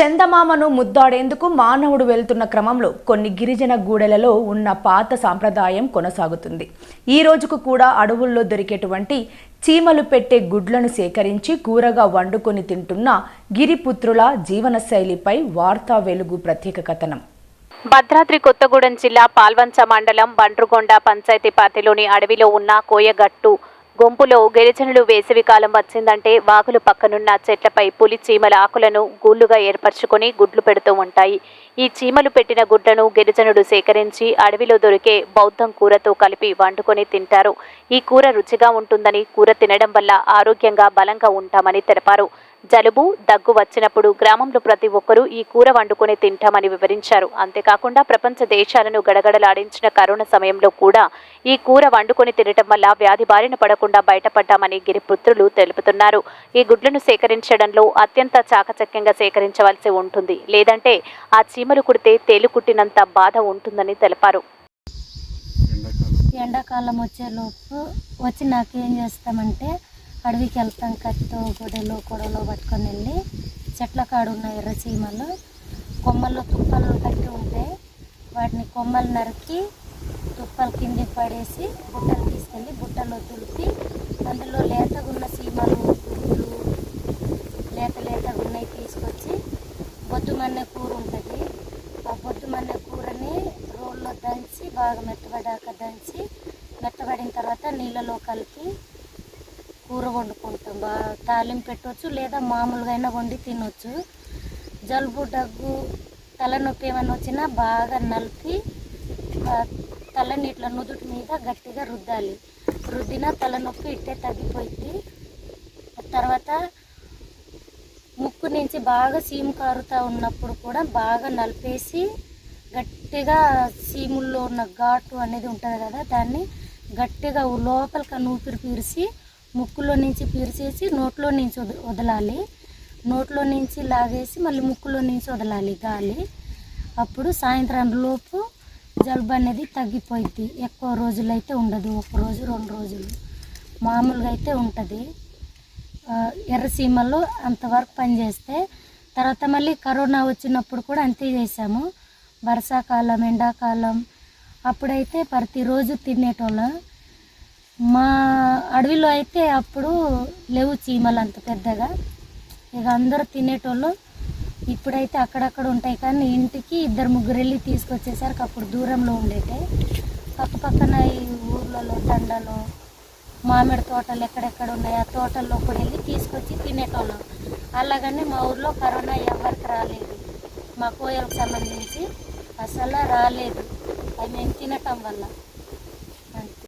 చందమామను ముద్దాడేందుకు మానవుడు వెళ్తున్న క్రమంలో కొన్ని గిరిజన గూడెలలో ఉన్న పాత సాంప్రదాయం కొనసాగుతుంది. ఈ రోజుకు కూడా అడవుల్లో దొరికేటువంటి చీమలు పెట్టే గుడ్లను సేకరించి కూరగా వండుకొని తింటున్న గిరిపుత్రుల జీవనశైలిపై వార్తా వెలుగు ప్రత్యేక కథనం. భద్రాద్రి కొత్తగూడెం జిల్లా పాల్వంచ మండలం బండ్రుగొండ పంచాయతీ పరిధిలోని అడవిలో ఉన్న కోయగట్టు గుంపులో గిరిజనులు వేసవికాలం వచ్చిందంటే వాగులు పక్కనున్న చెట్లపై పులి చీమల ఆకులను గూళ్ళుగా ఏర్పరచుకొని గుడ్లు పెడుతూ ఉంటాయి. ఈ చీమలు పెట్టిన గుడ్లను గిరిజనుడు సేకరించి అడవిలో దొరికే బౌద్ధం కూరతో కలిపి వండుకొని తింటారు. ఈ కూర రుచిగా ఉంటుందని కూర తినడం వల్ల ఆరోగ్యంగా బలంగా ఉంటామని తెలిపారు. జలుబు దగ్గు వచ్చినప్పుడు గ్రామంలో ప్రతి ఒక్కరూ ఈ కూర వండుకొని తింటామని వివరించారు. అంతేకాకుండా ప్రపంచ దేశాలను గడగడలాడించిన కరోనా సమయంలో కూడా ఈ కూర వండుకొని తినటం వల్ల వ్యాధి బారిన పడకుండా బయటపడ్డామని గిరిపుత్రులు తెలుపుతున్నారు. ఈ గుడ్లను సేకరించడంలో అత్యంత చాకచక్యంగా సేకరించవలసి ఉంటుంది. లేదంటే ఆ చీమలు కుడితే తేలు కుట్టినంత బాధ ఉంటుందని తెలిపారు. ఎండాకాలం ఎండాకాలం వచ్చేలోపు వచ్చి నాకేం చేస్తామంటే అడవికి వెళ్తాం కత్తితో గొడవలు కొడవలు పట్టుకొని వెళ్ళి చెట్ల కాడు ఉన్న ఎర్ర చీమలు కొమ్మల్లో తుప్పలు కట్టి ఉంటాయి వాటిని కొమ్మలు నరికి తుప్పలు కింద పడేసి బుట్టలు తీసుకెళ్ళి బుట్టలో తులిపి అందులో లేతగా ఉన్న చీమలు గుడ్లు లేత లేతగా ఉన్నవి తీసుకొచ్చి బొద్దుమన్నె కూర ఉంటుంది. ఆ బొద్దుమన్నె కూరని రోల్లో దంచి బాగా మెత్తబడాక దంచి మెత్తబడిన తర్వాత నీళ్ళలో కలిపి కూర వండుకుంటాం. బాగా తాలింపు పెట్టవచ్చు లేదా మామూలుగా అయినా వండి తినొచ్చు. జలుబు దగ్గు తలనొప్పి ఏమైనా వచ్చినా బాగా నలిపి తలని ఇట్లా నుదుటి మీద గట్టిగా రుద్దాలి. రుద్దిన తలనొప్పి ఇట్టే తగ్గిపోయింది తర్వాత ముక్కు నుంచి బాగా సీము కారుతూ ఉన్నప్పుడు కూడా బాగా నలిపేసి గట్టిగా సీముల్లో ఉన్న ఘాటు అనేది ఉంటుంది కదా దాన్ని గట్టిగా లోపలికి ఊపిరి పీరిసి ముక్కులో నుంచి పీల్చేసి నోట్లో నుంచి వద- వదలాలి. నోట్లో నుంచి లాగేసి మళ్ళీ ముక్కులో నుంచి వదలాలి గాలి. అప్పుడు సాయంత్రం లోపు జలుబు అనేది తగ్గిపోయింది ఎక్కువ రోజులు అయితే ఉండదు. ఒక రోజు రెండు రోజులు. మామూలుగా అయితే ఉంటుంది. ఎర్రసీమలో అంతవరకు పనిచేస్తే తర్వాత మళ్ళీ కరోనా వచ్చినప్పుడు కూడా అంతే చేసాము వర్షాకాలం ఎండాకాలం అప్పుడైతే ప్రతిరోజు తినేటోళ్ళం. మా అడవిలో అయితే అప్పుడు లేవు చీమలు అంత పెద్దగా. ఇక అందరూ తినేటోళ్ళు ఇప్పుడైతే అక్కడక్కడ ఉంటాయి. కానీ ఇంటికి ఇద్దరు ముగ్గురు వెళ్ళి తీసుకొచ్చేసరికి అప్పుడు దూరంలో ఉండేటే. పక్క పక్కన ఈ ఊర్లలో దండలు మామిడి తోటలు ఎక్కడెక్కడ ఉన్నాయి ఆ తోటల్లో కూడా వెళ్ళి తీసుకొచ్చి తినేటోళ్ళం. అలాగని మా ఊర్లో కరోనా ఎవరికి రాలేదు. మా కోయలకు సంబంధించి అసలు రాలేదు. అవి మేము తినటం వల్ల. అంతే.